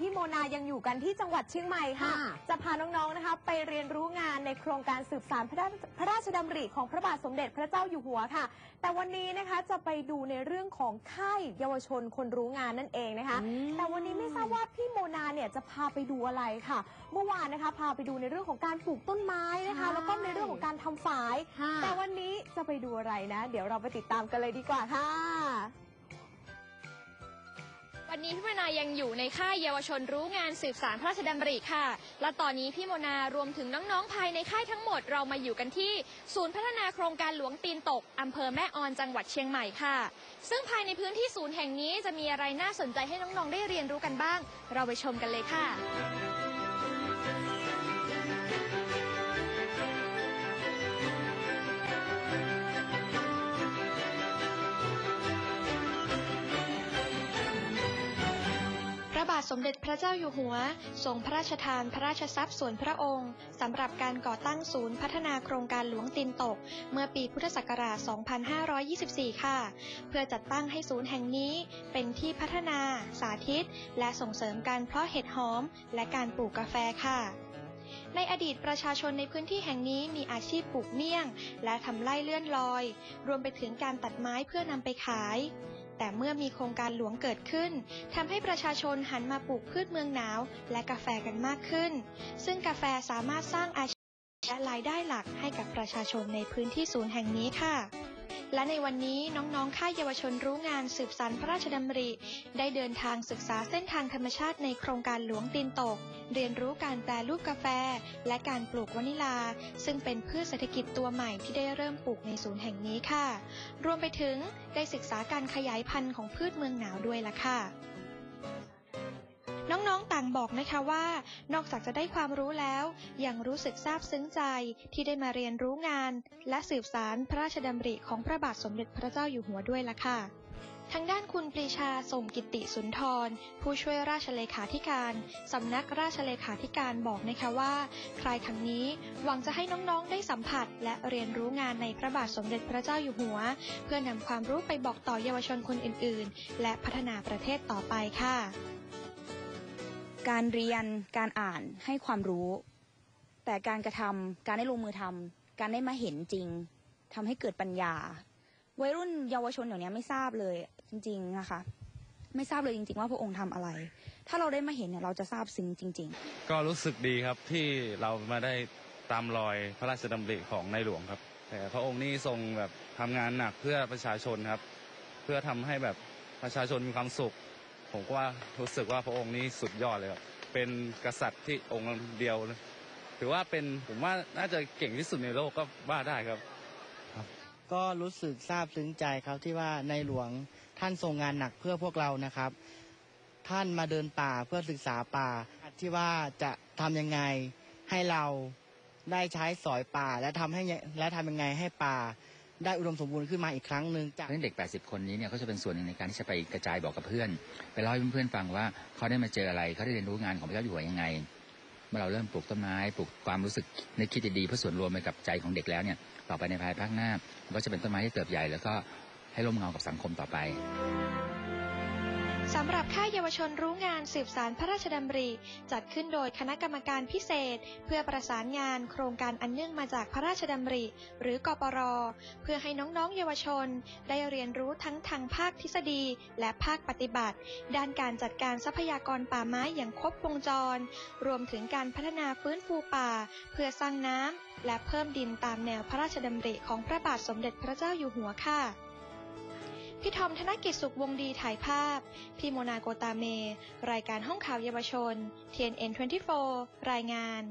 พี่โมนายังอยู่กันที่จังหวัดเชียงใหม่ค่ะค่ะ จะพาน้องๆนะคะไปเรียนรู้งานในโครงการสืบสานพระราชพระราชดำริของพระบาทสมเด็จพระเจ้าอยู่หัวค่ะ แต่วันนี้นะคะจะไปดูในเรื่องของค่ายเยาวชนคนรู้งานนั่นเองนะคะอืมแต่วันนี้ไม่ทราบว่าพี่โมนาเนี่ยจะพาไปดูอะไรค่ะ เมื่อวานนะคะ พาไปดูในเรื่องของการปลูกต้นไม้นะคะใช่แล้วก็ในเรื่องของการทำฝายค่ะแต่วันนี้จะไปดูอะไรนะ เดี๋ยวเราไปติดตามกันเลยดีกว่าค่ะวั นีพี่โมนายังอยู่ในค่ายเยาวชนรู้งานสืบสารพระราชดำริค่ะ และตอนนี้พี่โมนารวมถึงน้องๆภายในค่ายทั้งหมดเรามาอยู่กันที่ ศูนย์พัฒนาโครงการหลวงตีนตกอำเภอแม่ออนจังหวัดเชียงใหม่ค่ะ ซึ่งภายในพื้นที่ศูนย์แห่งนี้จะมีอะไรน่าสนใจให้น้องๆได้เรียนรู้กันบ้าง เราไปชมกันเลยค่ะ ทสมเด็จพระเจ้าอยู่หัวทรงพระราชทานพระราชทรัพย์ส่วนพระองค์สำหรับการก่อตั้งศูนย์พัฒนาโครงการหลวงตินตก เมื่อปีพุทธศักราช 2524 ค่ะ เพื่อจัดตั้งให้ศูนย์แห่งนี้เป็นที่พัฒนา สาธิต และส่งเสริมการเพาะเห็ดหอม และการปลูกกาแฟค่ะในอดีตประชาชนในพื้นที่แห่งนี้มีอาชีพปลูกเมี่ยง และทำไร่เลื่อนลอย รวมไปถึงการตัดไม้เพื่อนำไปขาย แต่เมื่อมีโครงการหลวงเกิดขึ้นทำให้ประชาชนหันมาปลูกพืชเมืองหนาว และกาแฟกันมากขึ้น ซึ่งกาแฟสามารถสร้างอาชีพและรายได้หลักให้กับประชาชนในพื้นที่ศูนย์แห่งนี้ค่ะ และในวันนี้น้องๆ ค่ายเยาวชนรู้งานสืบสานพระราชดำริ ได้เดินทางศึกษาเส้นทางธรรมชาติในโครงการหลวงตีนตก เรียนรู้การแปรรูปกาแฟ และการปลูกวานิลา ซึ่งเป็นพืชเศรษฐกิจตัวใหม่ที่ได้เริ่มปลูกในศูนย์แห่งนี้ค่ะ รวมไปถึงได้ศึกษาการขยายพันธุ์ของพืชเมืองหนาวด้วยล่ะค่ะ น้องๆต่างบอกนะคะว่า นอกจากจะได้ความรู้แล้ว ยังรู้สึกซาบซึ้งใจที่ได้มาเรียนรู้งาน และสืบสารพระราชดำริของพระบาทสมเด็จพระเจ้าอยู่หัวด้วยล่ะค่ะทางด้านคุณปรีชาสมกิติสุนทร ผู้ช่วยราชเลขาธิการสำนักราชเลขาธิการบอกนะคะว่า คลายครั้งนี้หวังจะให้น้องๆได้สัมผัส และเรียนรู้งานในพระบาทสมเด็จพระเจ้าอยู่หัว เพื่อนำความรู้ไปบอกต่อเยาวชนคนอื่นๆ และพัฒนาประเทศต่อไปค่ะ การเรียนการอ่านให้ความรู้ แต่การกระทำการได้ลงมือทำการได้มาเห็นจริงทำให้เกิดปัญญา วัยรุ่นเยาวชนเดี๋ยวนี้ไม่ทราบเลยจริงๆนะคะไม่ทราบเลยจริง ๆ ว่าพระองค์ทำอะไร ถ้าเราได้มาเห็นเนี่ยเราจะทราบซึ้งจริง ๆ ก็รู้สึกดีครับที่เรามาได้ตามรอยพระราชดำริของในหลวงครับ แต่พระองค์นี่ทรงแบบทำงานหนักเพื่อประชาชนครับ เพื่อทำให้แบบประชาชนมีความสุข ผมก็ว่ารู้สึกว่าพระองค์นี่สุดยอดเลยครับเป็นกษัตริย์ที่องค์เดียวถือว่าเป็นผมว่าน่าจะเก่งที่สุดในโลกก็ว่าได้ครับ ก็รู้สึกซาบซึ้งใจครับที่ว่าในหลวงท่านทรงงานหนักเพื่อพวกเรานะครับ ท่านมาเดินป่าเพื่อศึกษาป่าที่ว่าจะทำยังไงให้เราได้ใช้สอยป่า และทำให้และทำยังไงให้ป่า ได้อุดมสมบูรณ์ขึ้นมาอีกครั้งหนึ่งจากเราะฉะนั้นเด็ก 80 คนนี้เนี่ยเขาจะเป็นส่วนหนึ่งในการที่จะไปกระจายบอกกับเพื่อน ไปเล่าให้เพื่อนๆฟังว่าเขาได้มาเจออะไรเขาได้เรียนรู้งานของพระเจ้าอยู่หัวยังไงเมื่อเราเริ่มปลูกต้นไม้ปลูกความรู้สึกในคิดดีๆเพื่อส่วนรวมไปกับใจของเด็กแล้วเนี่ยต่อไปในภายภาคหน้าก็จะเป็นต้นไม้ที่เติบใหญ่ แล้วก็ให้ร่มเงากับสังคมต่อไป สำหรับค่ายเยาวชนรู้งานสืบสารพระราชดำริ จัดขึ้นโดยคณะกรรมการพิเศษ เพื่อประสานงานโครงการอันเนื่องมาจากพระราชดำริ หรือกปร เพื่อให้น้องๆเยาวชน ได้เรียนรู้ทั้งทางภาคทฤษฎี และภาคปฏิบัติ ด้านการจัดการทรัพยากรป่าไม้อย่างครบวงจร รวมถึงการพัฒนาฟื้นฟูป่า เพื่อสร้างน้ำและเพิ่มดินตามแนวพระราชดำริของพระบาทสมเด็จพระเจ้าอยู่หัวค่ะ พี่ทอมธนกิจสุขวงดีถ่ายภาพ พี่โมนาโกตาเม รายการห้องข่าวเยาวชน TNN 24 รายงาน